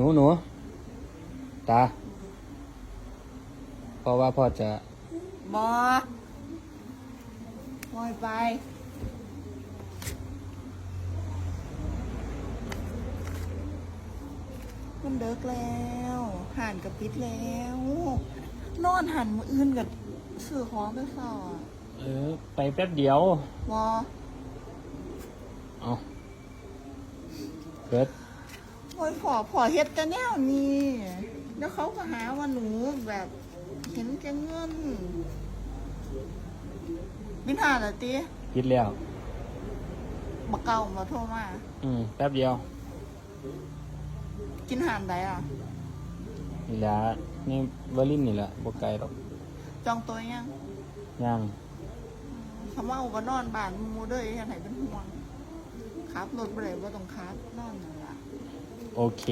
หนูหนูตาเพราะว่าพ่อจะบอปล่อยไป มันเดิกแล้วหันกับปิดแล้ว นอนหันมืออื่นกับสื่อของไปสอเออ ไปแป๊บเดียวบอเอาเกิด โอ้ยพอพอเฮ็ดแต่แนวนี้แล้วเขาก็หาว่าหนูแบบเห็นแก่เงินบินหาเหรอตีคิดแล้ว บักเก่ามาโทรมา อืมแป๊บเดียวกินหานใดอะ นี่แหละนี่เบอร์ลินนี่แหละบกไกลหรอกจองตัวยังย่างคำว่าเอาก็นอนบ้านหมูเด้อยังไหนเป็นห่วงครับรถไปเลยว่าต้องครับนอนนั่นล่ะ โอเค